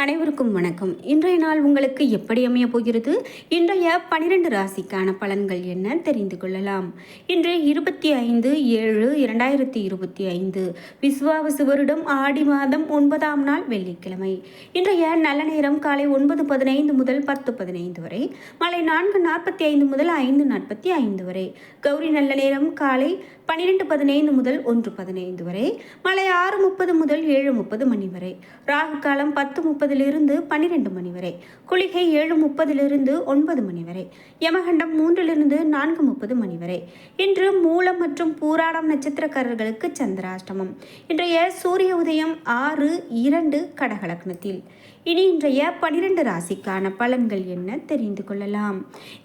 அனைவருக்கும் வணக்கம். இன்றைய நாள் உங்களுக்கு எப்படி அமைய போகிறது? இன்றைய பனிரெண்டு ராசிக்கான பலன்கள் என்ன? தெரிந்து கொள்ளலாம். இன்று இருபத்தி ஐந்து ஏழு இரண்டாயிரத்தி இருபத்தி ஐந்து. விசுவாவசு வருடம் ஆடி மாதம் ஒன்பதாம் நாள் வெள்ளிக்கிழமை. இன்றைய நல்ல நேரம் காலை ஒன்பது பதினைந்து முதல் பத்து பதினைந்து வரை. மாலை நான்கு நாற்பத்தி ஐந்து முதல் ஐந்து நாற்பத்தி ஐந்து வரை. கௌரி நல்ல நேரம் காலை பன்னிரெண்டு பதினைந்து முதல் ஒன்று பதினைந்து வரை மாலை ஆறு முப்பது முதல் ஏழு முப்பது மணி வரை ராகு காலம் பத்து முப்பதிலிருந்து பன்னிரெண்டு மணி வரை குளிகை ஏழு முப்பதிலிருந்து ஒன்பது மணி வரை யமகண்டம் மூன்றிலிருந்து நான்கு முப்பது மணி வரை. இன்று மூலம் மற்றும் பூராடம் நட்சத்திரக்காரர்களுக்கு சந்திராஷ்டமம். இன்றைய சூரிய உதயம் ஆறு இரண்டு கடகலக்னத்தில். இனி இன்றைய பனிரெண்டு ராசிக்கான பலன்கள் என்ன தெரிந்து கொள்ளலாம்.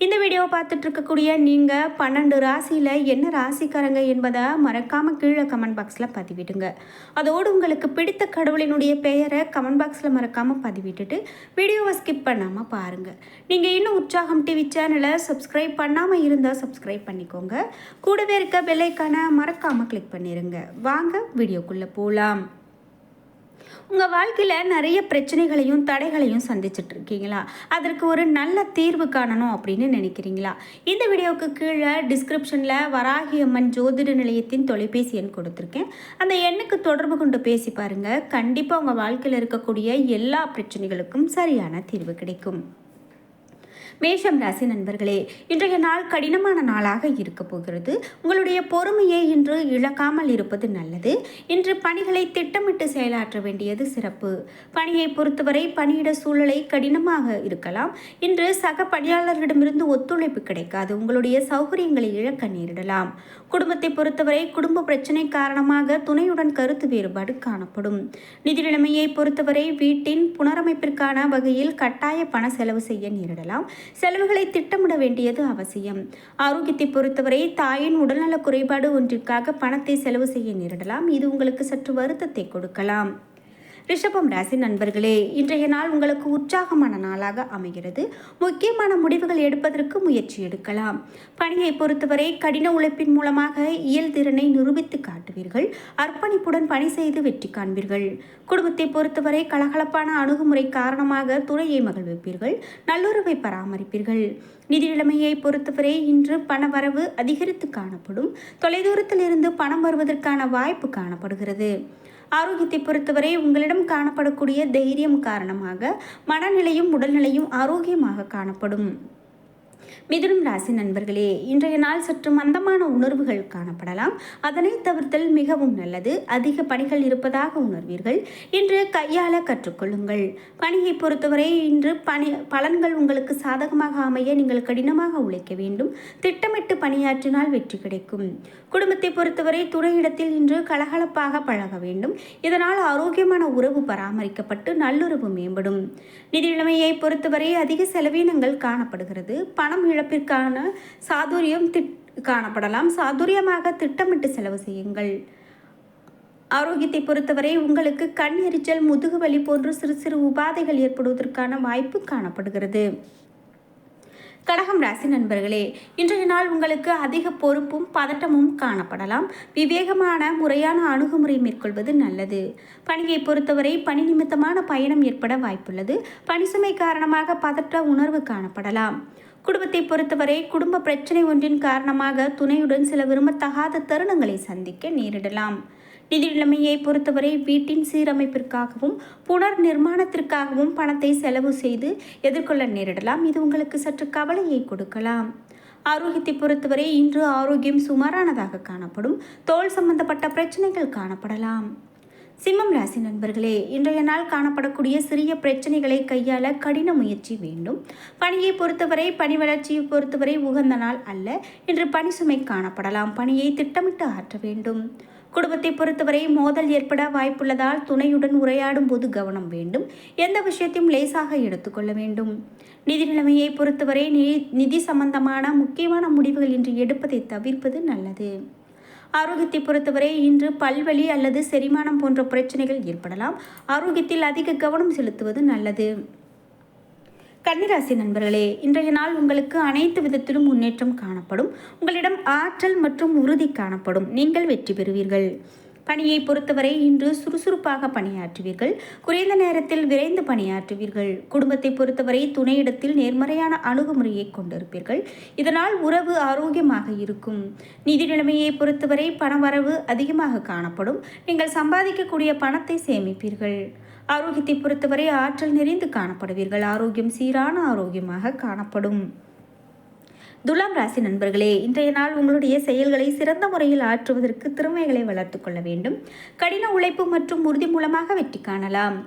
இந்த வீடியோவை பார்த்துட்டு இருக்கக்கூடிய நீங்கள் பன்னெண்டு ராசியில் என்ன ராசிக்காரங்க என்பதை மறக்காமல் கீழே கமெண்ட் பாக்ஸில் பதிவிடுங்க. அதோடு உங்களுக்கு பிடித்த கடவுளினுடைய பெயரை கமெண்ட் பாக்ஸில் மறக்காமல் பதிவிட்டுட்டு வீடியோவை ஸ்கிப் பண்ணாமல் பாருங்கள் நீங்கள் இன்னும் உற்சாகம் டிவி சேனலை சப்ஸ்கிரைப் பண்ணாமல் இருந்தால் சப்ஸ்கிரைப் பண்ணிக்கோங்க. கூடவே இருக்க பெல்லைக்கான மறக்காமல் கிளிக் பண்ணிடுங்க வாங்க வீடியோக்குள்ளே போகலாம் உங்கள் வாழ்க்கையில் நிறைய பிரச்சனைகளையும் தடைகளையும் சந்திச்சுட்டு இருக்கீங்களா அதற்கு ஒரு நல்ல தீர்வு காணணும் அப்படின்னு நினைக்கிறீங்களா? இந்த வீடியோவுக்கு கீழே டிஸ்கிரிப்ஷனில் வராகி அம்மன் ஜோதிட நிலையத்தின் தொலைபேசி எண் கொடுத்துருக்கேன். அந்த எண்ணுக்கு தொடர்பு கொண்டு பேசி பாருங்கள் கண்டிப்பாக உங்கள் வாழ்க்கையில் இருக்கக்கூடிய எல்லா பிரச்சனைகளுக்கும் சரியான தீர்வு கிடைக்கும். மேஷம் ராசி நண்பர்களே இன்றைய நாள் கடினமான நாளாக இருக்க போகிறது. உங்களுடைய பொறுமையை இன்று இழக்காமல் இருப்பது நல்லது. இன்று பணிகளை திட்டமிட்டு செயலாற்ற வேண்டியது சிறப்பு. பணியை பொறுத்தவரை பணியிட சூழலை கடினமாக இருக்கலாம். இன்று சக பணியாளர்களிடமிருந்து ஒத்துழைப்பு கிடைக்காது. உங்களுடைய சௌகரியங்களை இழக்க நேரிடலாம். குடும்பத்தை பொறுத்தவரை குடும்ப பிரச்சனை காரணமாக துணையுடன் கருத்து வேறுபாடு காணப்படும். நிதி நிலைமையை பொறுத்தவரை வீட்டின் புனரமைப்பிற்கான வகையில் கட்டாய பண செலவு செய்ய நேரிடலாம். செலவுகளை திட்டமிட வேண்டியது அவசியம். ஆரோக்கியத்தை பொறுத்தவரை தாயின் உடல்நல குறைபாடு ஒன்றிற்காக பணத்தை செலவு செய்ய நேரிடலாம். இது உங்களுக்கு சற்று வருத்தத்தை கொடுக்கலாம். ரிஷபம் ராசி நண்பர்களே இன்றைய நாள் உங்களுக்கு உற்சாகமான நாளாக அமைகிறது. முக்கியமான முடிவுகள் எடுப்பதற்கு முயற்சி எடுக்கலாம். பணியை பொறுத்தவரை கடின உழைப்பின் மூலமாக இயல்திறனை நிரூபித்து காட்டுவீர்கள். அர்ப்பணிப்புடன் பணி செய்து வெற்றி காண்பீர்கள். குடும்பத்தை பொறுத்தவரை கலகலப்பான அணுகுமுறை காரணமாக துறையை மகிழ்விப்பீர்கள். நல்லுறவை பராமரிப்பீர்கள். நிதி நிலைமையை பொறுத்தவரை இன்று பண வரவு அதிகரித்து காணப்படும். தொலைதூரத்தில் இருந்து பணம் வருவதற்கான வாய்ப்பு காணப்படுகிறது. ஆரோக்கியத்தை பொறுத்தவரை உங்களிடம் காணப்படக்கூடிய தைரியம் காரணமாக மனநிலையும் உடல்நிலையும் ஆரோக்கியமாக காணப்படும். மிதுனம் ராசி நண்பர்களே இன்றைய நாள் சற்று மந்தமான உணர்வுகள் காணப்படலாம். அதனை தவிர்த்தல் மிகவும் நல்லது. அதிக பணிகள் இருப்பதாக உணர்வீர்கள். இன்று கையாள கற்றுக்கொள்ளுங்கள். பணியை பொறுத்தவரை இன்று பணி பலன்கள் உங்களுக்கு சாதகமாக அமைய நீங்கள் கடினமாக உழைக்க வேண்டும். திட்டமிட்டு பணியாற்றினால் வெற்றி கிடைக்கும். குடும்பத்தை பொறுத்தவரை துணையிடத்தில் இன்று கலகலப்பாக பழக வேண்டும். இதனால் ஆரோக்கியமான உறவு பராமரிக்கப்பட்டு நல்லுறவு மேம்படும். நிதி நிலைமையை பொறுத்தவரை அதிக செலவினங்கள் காணப்படுகிறது. பணம் இழப்பிற்கான சாதுரியம் திட் காணப்படலாம். சாதுரியமாக திட்டமிட்டு செலவு செய்யுங்கள். ஆரோக்கியத்தை பொறுத்தவரை உங்களுக்கு கண் எரிச்சல் முதுகு வலி போன்ற சிறு சிறு உபாதைகள் ஏற்படுவதற்கான வாய்ப்பு காணப்படுகிறது. கடகம் ராசி நண்பர்களே இன்றைய நாள் உங்களுக்கு அதிக பொறுப்பும் பதட்டமும் காணப்படலாம். விவேகமான முறையான அணுகுமுறை மேற்கொள்வது நல்லது. பணியை பொறுத்தவரை பணி நிமித்தமான பயணம் ஏற்பட வாய்ப்புள்ளது. பணிசுமை காரணமாக பதற்ற உணர்வு காணப்படலாம். குடும்பத்தை பொறுத்தவரை குடும்ப பிரச்சனை ஒன்றின் காரணமாக துணையுடன் சில விரும்பத்தகாத தருணங்களை சந்திக்க நேரிடலாம். நிதி நிலைமையை பொறுத்தவரை வீட்டின் சீரமைப்பிற்காகவும் புனர் நிர்மாணத்திற்காகவும் பணத்தை செலவு செய்து எதிர்கொள்ள நேரிடலாம். இது உங்களுக்கு சற்று கவலையை கொடுக்கலாம். ஆரோக்கியத்தை பொறுத்தவரை இன்று ஆரோக்கியம் சுமாரானதாக காணப்படும். தோல் சம்பந்தப்பட்ட பிரச்சனைகள் காணப்படலாம். சிம்மம் ராசி நண்பர்களே இன்றைய நாள் காணப்படக்கூடிய சிறிய பிரச்சனைகளை கையாள கடின முயற்சி வேண்டும். பணியை பொறுத்தவரை பணி வளர்ச்சியை பொறுத்தவரை உகந்த நாள் அல்ல. இன்று பணி சுமை காணப்படலாம். பணியை திட்டமிட்டு ஆற்ற வேண்டும். குடும்பத்தை பொறுத்தவரை மோதல் ஏற்பட வாய்ப்புள்ளதால் துணையுடன் உரையாடும் போது கவனம் வேண்டும். எந்த விஷயத்தையும் லேசாக எடுத்துக்கொள்ள வேண்டும். நிதி நிலைமையை பொறுத்தவரை நிதி சம்பந்தமான முக்கியமான முடிவுகள் இன்று எடுப்பதை தவிர்ப்பது நல்லது. ஆரோக்கியத்தை பொறுத்தவரை இன்று பல்வலி அல்லது செரிமானம் போன்ற பிரச்சனைகள் ஏற்படலாம். ஆரோக்கியத்தில் அதிக கவனம் செலுத்துவது நல்லது. கன்னிராசி நண்பர்களே இன்றைய நாள் உங்களுக்கு அனைத்து விதத்திலும் முன்னேற்றம் காணப்படும். உங்களிடம் ஆற்றல் மற்றும் உறுதி காணப்படும். நீங்கள் வெற்றி பெறுவீர்கள். பணியை பொறுத்தவரை இன்று சுறுசுறுப்பாக பணியாற்றுவீர்கள். குறைந்த நேரத்தில் விரைந்து பணியாற்றுவீர்கள். குடும்பத்தை பொறுத்தவரை துணையிடத்தில் நேர்மறையான அணுகுமுறையை கொண்டிருப்பீர்கள். இதனால் உறவு ஆரோக்கியமாக இருக்கும். நிதி நிலைமையை பொறுத்தவரை பணவரவு அதிகமாக காணப்படும். நீங்கள் சம்பாதிக்கக்கூடிய பணத்தை சேமிப்பீர்கள். ஆரோக்கியத்தை பொறுத்தவரை ஆற்றல் நிறைந்து காணப்படுவீர்கள். ஆரோக்கியம் சீரான ஆரோக்கியமாக காணப்படும். துலாம் ராசி நண்பர்களே இன்றைய நாள் உங்களுடைய செயல்களை சிறந்த முறையில் ஆற்றுவதற்கு திறமைகளை வளர்த்து கொள்ள வேண்டும். கடின உழைப்பு மற்றும் உறுதி மூலமாக வெற்றி காணலாம்.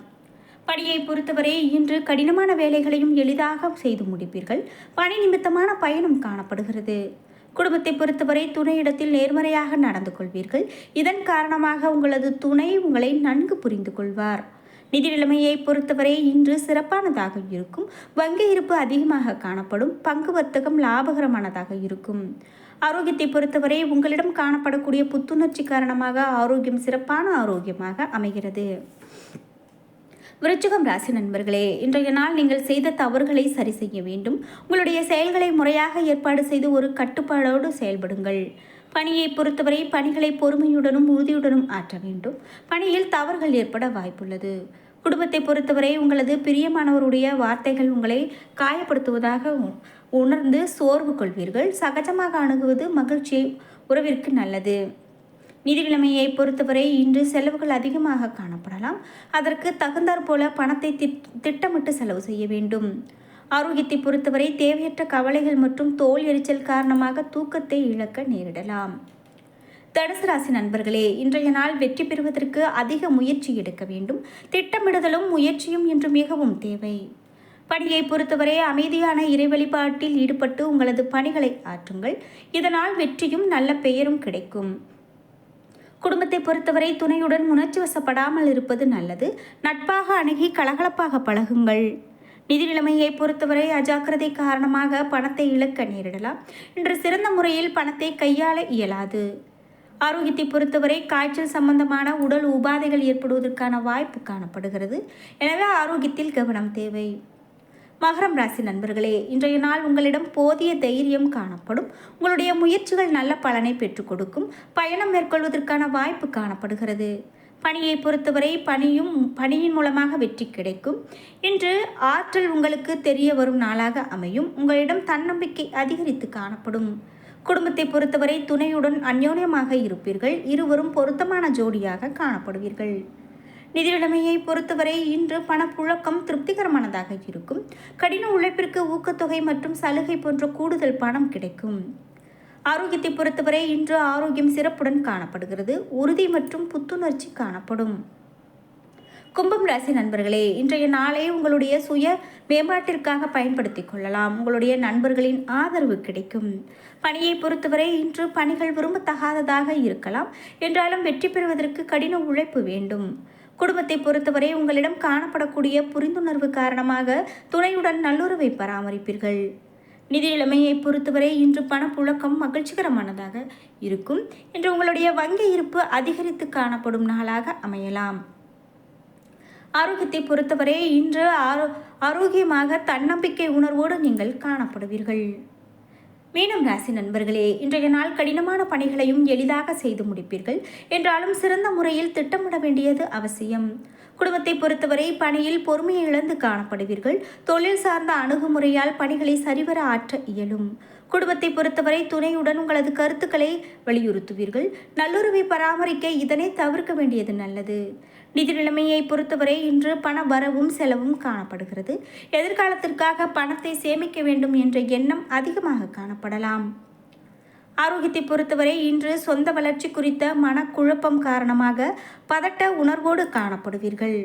பணியை பொறுத்தவரை இன்று கடினமான வேலைகளையும் எளிதாக செய்து முடிப்பீர்கள். பணி நிமித்தமான பயணம் காணப்படுகிறது. குடும்பத்தை பொறுத்தவரை துணையிடத்தில் நேர்மறையாக நடந்து கொள்வீர்கள். இதன் காரணமாக உங்களது துணை உங்களை நன்கு புரிந்து கொள்வார். நிதி நிலைமையை பொறுத்தவரை இன்று சிறப்பானதாக இருக்கும். வங்கி இருப்பு அதிகமாக காணப்படும். பங்கு வர்த்தகம் லாபகரமானதாக இருக்கும். ஆரோக்கியத்தை பொறுத்தவரை உங்களிடம் காணப்படக்கூடிய புத்துணர்ச்சி காரணமாக ஆரோக்கியம் சிறப்பான ஆரோக்கியமாக அமைகிறது. விருச்சிகம் ராசி நண்பர்களே இன்றைய நாள் நீங்கள் செய்த தவறுகளை சரி செய்ய வேண்டும். உங்களுடைய செயல்களை முறையாக ஏற்பாடு செய்து ஒரு கட்டுப்பாடோடு செயல்படுங்கள். பணியை பொறுத்தவரை பணிகளை பொறுமையுடனும் உறுதியுடனும் ஆற்ற வேண்டும். பணியில் தவறுகள் ஏற்பட வாய்ப்புள்ளது. குடும்பத்தை பொறுத்தவரை உங்களது பிரியமானவருடைய வார்த்தைகள் உங்களை காயப்படுத்துவதாக உணர்ந்து சோர்வு கொள்வீர்கள். சகஜமாக அணுகுவது மகிழ்ச்சியை உறவிற்கு நல்லது. நிதிநிலைமையை பொறுத்தவரை இன்று செலவுகள் அதிகமாக காணப்படலாம். அதற்கு தகுந்தாற்போல பணத்தை பணத்தை திட்டமிட்டு செலவு செய்ய வேண்டும். ஆரோக்கியத்தை பொறுத்தவரை தேவையற்ற கவலைகள் மற்றும் தோல் எரிச்சல் காரணமாக தூக்கத்தை இழக்க நேரிடலாம். தனுசு ராசி நண்பர்களே இன்றைய நாள் வெற்றி பெறுவதற்கு அதிக முயற்சி எடுக்க வேண்டும். திட்டமிடுதலும் முயற்சியும் இன்று மிகவும் தேவை. பணியை பொறுத்தவரை அமைதியான இறை வழிபாட்டில் ஈடுபட்டு உங்களது பணிகளை ஆற்றுங்கள். இதனால் வெற்றியும் நல்ல பெயரும் கிடைக்கும். குடும்பத்தை பொறுத்தவரை துணையுடன் உணர்ச்சி வசப்படாமல் இருப்பது நல்லது. நட்பாக அணுகி கலகலப்பாக பழகுங்கள். நிதி நிலைமையை பொறுத்தவரை அஜாக்கிரதை காரணமாக பணத்தை இழக்க நேரிடலாம். இன்று சிறந்த முறையில் பணத்தை கையாள இயலாது. ஆரோக்கியத்தை பொறுத்தவரை காய்ச்சல் சம்பந்தமான உடல் உபாதைகள் ஏற்படுவதற்கான வாய்ப்பு காணப்படுகிறது. எனவே ஆரோக்கியத்தில் கவனம் தேவை. மகரம் ராசி நண்பர்களே இன்றைய நாள் உங்களிடம் போதிய தைரியம் காணப்படும். உங்களுடைய முயற்சிகள் நல்ல பலனை பெற்றுக் கொடுக்கும். பயணம் மேற்கொள்வதற்கான வாய்ப்பு காணப்படுகிறது. பணியை பொறுத்தவரை பணியும் பணியின் மூலமாக வெற்றி கிடைக்கும். இன்று ஆற்றல் உங்களுக்கு தெரிய வரும் நாளாக அமையும். உங்களிடம் தன்னம்பிக்கை அதிகரித்து காணப்படும். குடும்பத்தை பொறுத்தவரை துணையுடன் அந்யோன்யமாக இருப்பீர்கள். இருவரும் பொருத்தமான ஜோடியாக காணப்படுவீர்கள். நிதிநிலைமையை பொறுத்தவரை இன்று பணப்புழக்கம் திருப்திகரமானதாக இருக்கும். கடின உழைப்பிற்கு ஊக்கத்தொகை மற்றும் சலுகை போன்ற கூடுதல் பணம் கிடைக்கும். ஆரோக்கியத்தை பொறுத்தவரை இன்று ஆரோக்கியம் சிறப்புடன் காணப்படுகிறது உறுதி மற்றும் புத்துணர்ச்சி காணப்படும். கும்பம் ராசி நண்பர்களே இன்றைய நாளை உங்களுடைய சுய மேம்பாட்டிற்காக பயன்படுத்தி கொள்ளலாம். உங்களுடைய நண்பர்களின் ஆதரவு கிடைக்கும். பணியை பொறுத்தவரை இன்று பணிகள் விரும்பத்தகாததாக இருக்கலாம். என்றாலும் வெற்றி பெறுவதற்கு கடின உழைப்பு வேண்டும். குடும்பத்தை பொறுத்தவரை உங்களிடம் காணப்படக்கூடிய புரிந்துணர்வு காரணமாக துணையுடன் நல்லுறவை பராமரிப்பீர்கள். நிதி நிலைமையை பொறுத்தவரை இன்று பணப்புழக்கம் மகிழ்ச்சிகரமானதாக இருக்கும் இன்று உங்களுடைய வங்கி இருப்பு அதிகரித்து காணப்படும் நாளாக அமையலாம். ஆரோக்கியத்தை பொறுத்தவரை இன்று ஆரோ ஆரோக்கியமாக தன்னம்பிக்கை உணர்வோடு நீங்கள் காணப்படுவீர்கள். மீனம் ராசி நண்பர்களே இன்றைய நாள் கடினமான பணிகளையும் எளிதாக செய்து முடிப்பீர்கள். என்றாலும் சிறந்த முறையில் திட்டமிட வேண்டியது அவசியம். குடும்பத்தை பொறுத்தவரை பணியில் பொறுமையை இழந்து காணப்படுவீர்கள். தொழில் சார்ந்த அணுகுமுறையால் பணிகளை சரிவர ஆற்ற இயலும். குடும்பத்தை பொறுத்தவரை துணையுடன் உங்களது கருத்துக்களை வலியுறுத்துவீர்கள். நல்லுறவை பராமரிக்க இதனை தவிர்க்க வேண்டியது நல்லது. நிதி நிலைமையை பொறுத்தவரை இன்று பண வரவும் செலவும் காணப்படுகிறது. எதிர்காலத்திற்காக பணத்தை சேமிக்க வேண்டும் என்ற எண்ணம் அதிகமாக காணப்படலாம். ஆரோக்கியத்தை பொறுத்தவரை இன்று சொந்த வளர்ச்சி குறித்த மனக்குழப்பம் காரணமாக பதட்ட உணர்வோடு காணப்படுவீர்கள்.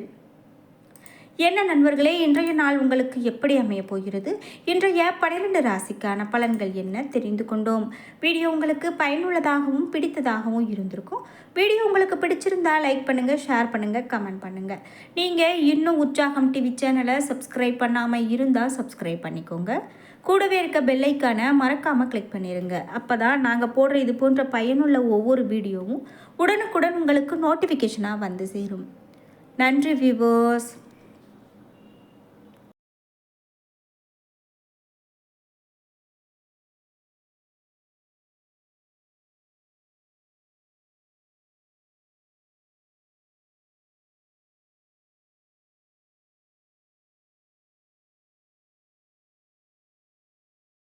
என்ன நண்பர்களே இன்றைய நாள் உங்களுக்கு எப்படி அமைய போகிறது? இன்றைய பனிரெண்டு ராசிக்கான பலன்கள் என்ன தெரிந்து கொண்டோம். வீடியோ உங்களுக்கு பயனுள்ளதாகவும் பிடித்ததாகவும் இருந்திருக்கும். வீடியோ உங்களுக்கு பிடிச்சிருந்தா லைக் பண்ணுங்கள் ஷேர் பண்ணுங்கள் கமெண்ட் பண்ணுங்கள் நீங்கள் இன்னும் உற்சாகம் டிவி சேனலை சப்ஸ்கிரைப் பண்ணாமல் இருந்தால் சப்ஸ்கிரைப் பண்ணிக்கோங்க. கூடவே இருக்க பெல்லைக்கான மறக்காமல் கிளிக் பண்ணிடுங்க அப்போ தான் நாங்கள் போடுற இது போன்ற பயனுள்ள ஒவ்வொரு வீடியோவும் உடனுக்குடன் உங்களுக்கு நோட்டிஃபிகேஷனாக வந்து சேரும். நன்றி வியூவர்ஸ்